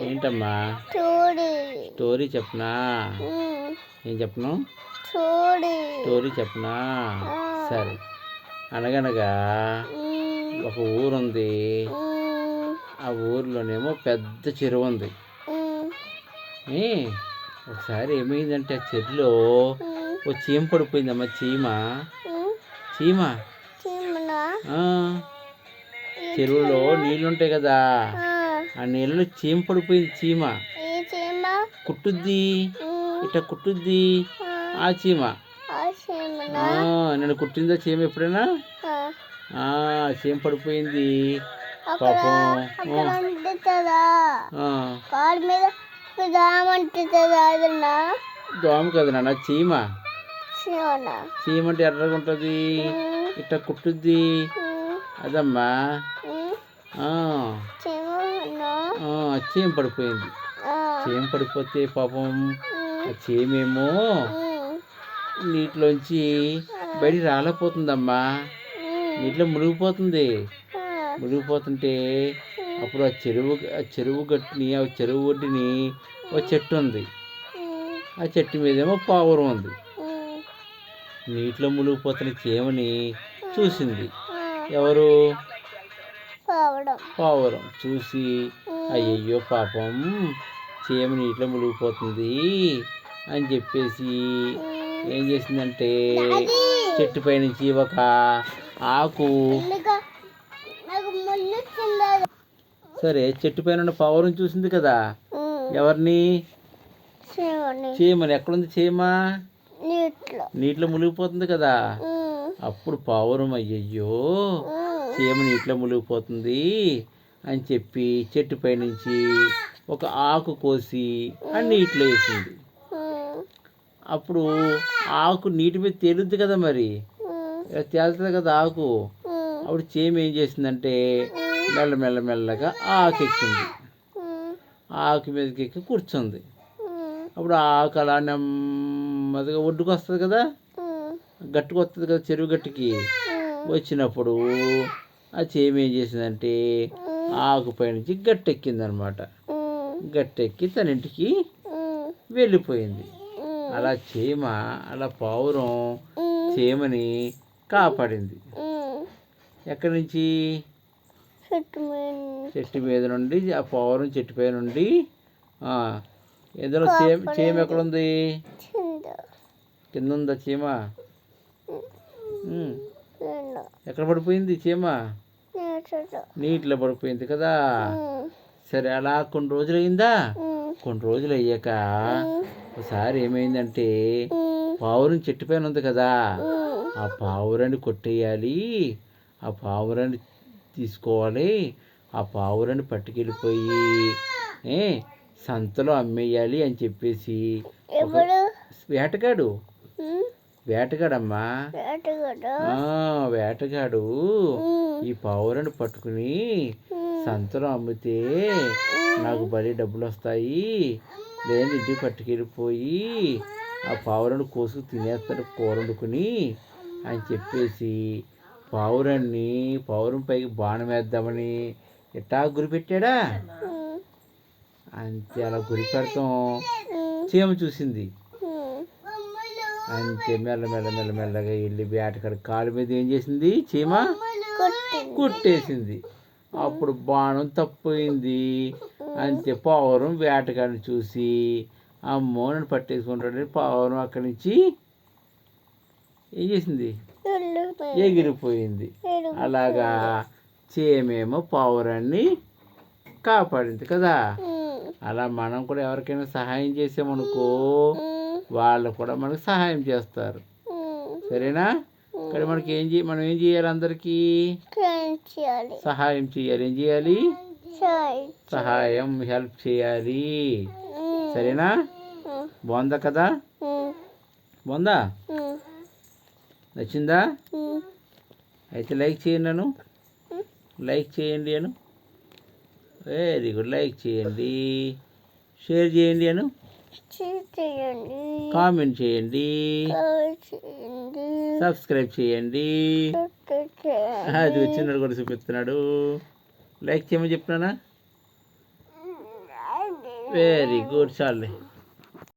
ఏంటమ్మా? స్టోరీ చెప్పనా? ఏం చెప్పను? స్టోరీ చెప్పనా? సరే. అనగనగా ఒక ఊరుంది. ఆ ఊర్లోనేమో పెద్ద చెరువు ఉంది ఒకసారి ఏమైందంటే ఆ చెరువులో ఓ చీమ పడిపోయిందమ్మా చీమ. చీమ. చెరువులో నీళ్ళు ఉంటాయి కదా ఆ నీళ్ళలో చీమ పడిపోయింది చీమ. చీమ? కుట్టుద్ది. ఇట్ట కుట్టుద్ది. ఆ. చీమ. నేను కుట్టిందా చీమ ఎప్పుడైనా? ఆ, చీమ పడిపోయింది. పాపం. దోమ కదా నాన్న చీమ. చీమ అంటే ఎర్రగా ఉంటుంది. ఇట్ట కుట్టుద్ది. అదమ్మా. ఆ, చీమ పడిపోయింది. చీమ పడిపోతే పాపం ఆ చీమేమో నీటిలోంచి బయటికి రాలేకపోతుందమ్మా. నీటిలో మునిగిపోతుంది. మునిగిపోతుంటే అప్పుడు ఆ చెరువు ఆ చెరువు గట్టుని ఆ చెరువు ఒడ్డుని ఒక చెట్టు ఉంది. ఆ చెట్టు మీదేమో పావురం ఉంది. నీటిలో మునిగిపోతున్న చీమని చూసింది. ఎవరు? పావురం చూసి అయ్యయ్యో పాపం చీమ నీటిలో మునిగిపోతుంది అని చెప్పేసి ఏం చేసిందంటే చెట్టు పైనుంచి ఒక ఆకు సరే చెట్టు పైన ఉన్న పావురం చూసింది కదా. ఎవరిని? చీమని. ఎక్కడుంది చీమ? నీటిలో. నీటిలో మునిగిపోతుంది కదా. అప్పుడు పావురం అయ్యయ్యో. చీమ నీటిలో మునిగిపోతుంది అని చెప్పి చెట్టు పైనుంచి ఒక ఆకు కోసి ఆ నీటిలో వేసింది. అప్పుడు ఆకు నీటి మీద తేలుద్ది కదా మరి. తేలుతుంది కదా ఆకు. అప్పుడు చీమ ఏం చేసిందంటే మెల్ల మెల్ల మెల్లగా ఆకు ఎక్కింది. ఆకు మీదకి ఎక్కి కూర్చుంది. అప్పుడు ఆ ఆకు అలా నెమ్మదిగా ఒడ్డుకు వస్తుంది కదా. గట్టుకు వస్తుంది కదా చెరువు గట్టుకి. వచ్చినప్పుడు ఆ చీమ ఏం చేసిందంటే ఆకు పైనుంచి గట్టెక్కింది అనమాట గట్టెక్కి తన ఇంటికి వెళ్ళిపోయింది. అలా చీమ అలా పావురం చీమని కాపాడింది. ఎక్కడి నుంచి? చెట్టు మీద నుండి ఆ పావురం చెట్టు పై నుండి ఆ, ఇందులో చీమ చీమ ఎక్కడుంది? కింద. ఉందా చీమ? ఎక్కడ పడిపోయింది చీమ? నీటిలో. పడిపోయింది కదా. సరే అలా కొన్ని రోజులు అయిందా కొన్ని రోజులు అయ్యాక ఒకసారి ఏమైందంటే పావురం చెట్టు పైన ఉంది కదా. ఆ పావురాన్ని కొట్టేయాలి. ఆ పావురాన్ని తీసుకోవాలి. ఆ పావురాన్ని పట్టుకెళ్ళిపోయి సంతలో అమ్మేయాలి అని చెప్పేసి వేటగాడు. వేటగాడమ్మా. వేటగాడు? ఈ పావురాన్ని పట్టుకుని సంతలో అమ్మితే నాకు బలి డబ్బులు వస్తాయి లేని ఇంటికి పట్టుకెళ్ళిపోయి ఆ పావురాన్ని కోసుకు తినేస్తాడు కూర వండుకుని అని చెప్పేసి పావురాన్ని పావురం పైకి బాణం వేద్దామని ఎట్టా గురి పెట్టాడా? అంతే అలా గురి పెడతాం. చీమ చూసింది. అంతే మెల్ల మెల్ల మెల్ల మెల్లగా వెళ్ళి వేటకాడ కాలు మీద ఏం చేసింది? చీమ? కుట్టేసింది. అప్పుడు బాణం తప్పోయింది. అంతే పావురం వేటగాడిని చూసి అమ్మో నన్ను పట్టేసుకుంటాడని పావురం అక్కడి నుంచి ఏం చేసింది. ఎగిరిపోయింది. అలాగా చీమేమో పావురాన్ని కాపాడింది కదా. అలా మనం కూడా ఎవరికైనా సహాయం చేసామనుకో వాళ్ళు కూడా మనకు సహాయం చేస్తారు. సరేనా? ఇక్కడ మనకి ఏం చేయ మనం ఏం చేయాలి అందరికీ? సహాయం చేయాలి. ఏం చేయాలి? సహాయం హెల్ప్ చేయాలి. సరేనా? బాగుందా కదా? బాగుందా? నచ్చిందా. అయితే లైక్ చేయండి నన్ను. లైక్ చేయండి అను. Very good. లైక్ చేయండి. షేర్ చేయండి అను. కామెంట్ చేయండి. సబ్స్క్రైబ్ చేయండి. అది వచ్చినాడు కూడా చూపిస్తున్నాడు. లైక్ చేయమని చెప్తున్నానా? వెరీ గుడ్ చాలే